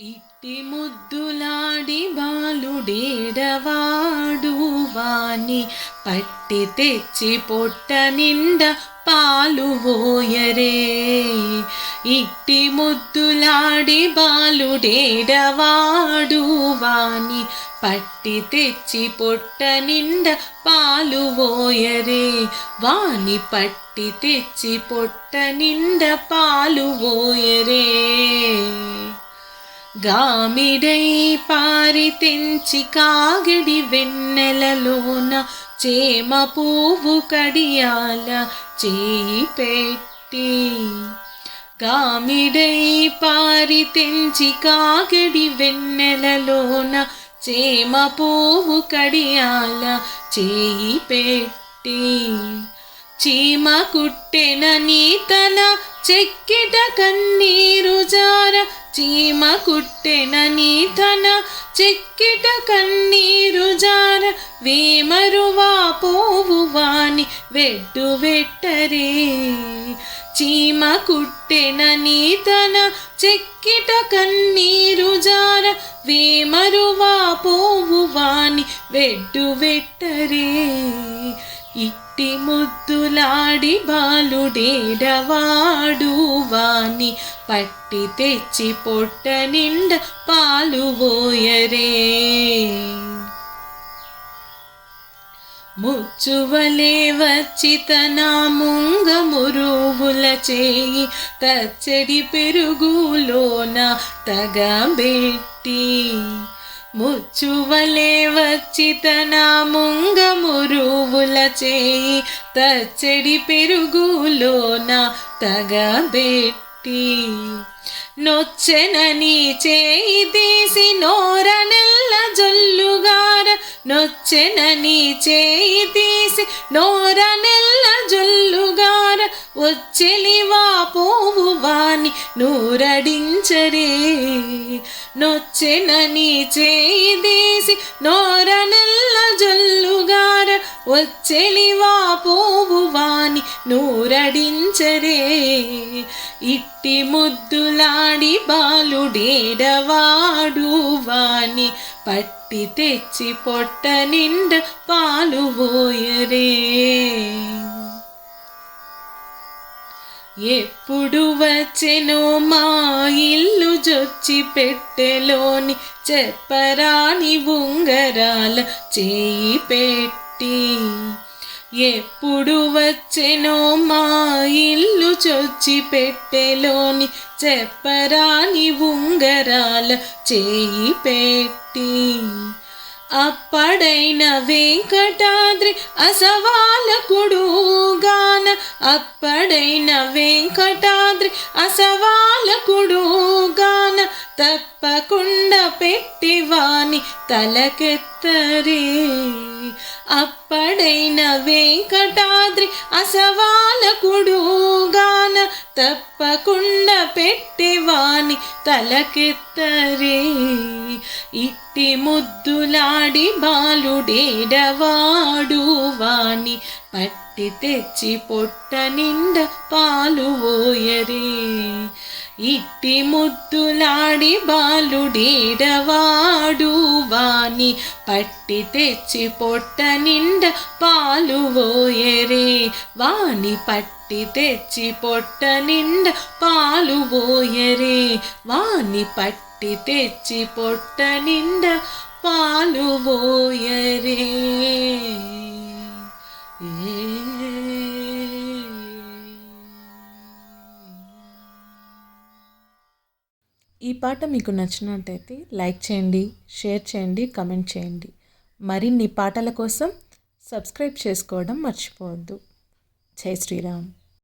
ఇట్టి ముద్దులాడి బాలుడేడవాడు వాణి పట్టి తెచ్చి పొట్ట నిండా పాలు పోయరే. ఇట్టి ముద్దులాడి బాలుడేడవాడు వాణి పట్టి తెచ్చి పొట్ట నిండా పాలు పోయరే. వాణి పట్టి తెచ్చి పొట్ట నిండా పాలు పోయరే. గామిడై పారితెంచి కాగిడి వెన్నెలలోన చేమ పువ్వు కడియాల చేయి పెట్టి. గామిడై పారి తెంచి కాగిడి వెన్నెలలోన చేమ పువ్వు కడియాల చేయి పెట్టి. చీమ కుట్టెన నీతన చెక్కిట కన్నీరు జార. చీమ కుట్టెన నీతన చెక్కిట కన్నీరు జార. వేమరువా పోవు వాని వెడ్డు వెట్టరే. చీమ కుట్టెన నీతన చెక్కిట కన్నీరు జార. వేమరువా పోవు వాని వెడ్డు వెట్టరే. ఇట్టి ముద్దులాడి బాలుడేడవాడు వాని పట్టి తెచ్చి పొట్ట నిండ పాలు పోయరే. ముచ్చువలే వచ్చి తన ముంగ మురువుల చేయి తచ్చడి పెరుగులోన తగబెట్టి ముచ్చువలే వచ్చి తన ముంగ మురువుల చేయి తచ్చడి పెరుగులోన తగబెట్టి నొచ్చెనని చేయి తీసి నోర నెల్ల జొల్లుగార నొచ్చెనని చేయి తీసి నోర నెల్ల జొల్లుగార వచ్చెలివా పోవు వాని నూరడించరే. నొచ్చెనని చేయి తీసి నోరనల్ల జల్లుగార జొల్లుగార వచ్చెలివా పోవువాని నూరడించరే. ఇట్టి ముద్దులాడి బాలుడేడవాడు వాని పట్టి తెచ్చి పొట్ట నిండ పాలు పోయరే. ఎప్పుడు వచ్చెనో మా ఇల్లు జొచ్చి పెట్టెలోని చెప్పరాని ఉంగరాల చేయి పెట్టి. ఎప్పుడు వచ్చెనో మా ఇల్లు చొచ్చి పెట్టెలోని చెప్పరాని ఉంగరాల చేయి పెట్టి. అప్పడైన వెంకటాద్రి అసవాలకుడు గాన అప్పడైన వెంకటాద్రి అసవాలకుడు గాన తప్ప తప్పకుండా పెట్టివాని తలకెత్తరే. అప్పడైన వెంకటాద్రి అసవాలకుడుగాన తప్పకుండా పెట్టివాని తలకెత్తరే. ఇట్టి ముద్దులాడి బాలుడేడవాడు వాని పట్టి తెచ్చి పొట్ట నిండా పాలు ఓయరే. ఇట్టి ముద్దులాడి బాలుడీడవాడు వాని పట్టి తెచ్చి పొట్ట నిండా పాలు ఓయరే. వాని పట్టి తెచ్చి పొట్ట నిండా పాలు ఓయరే. వాని పట్టి తెచ్చి పొట్ట నిండా పాలు ఓయరే. పాట మీకు నచ్చినట్టయితే లైక్ చేయండి షేర్ చేయండి కమెంట్ చేయండి. మరిన్ని పాటల కోసం సబ్స్క్రైబ్ చేసుకోవడం మర్చిపోవద్దు. జై శ్రీరామ్.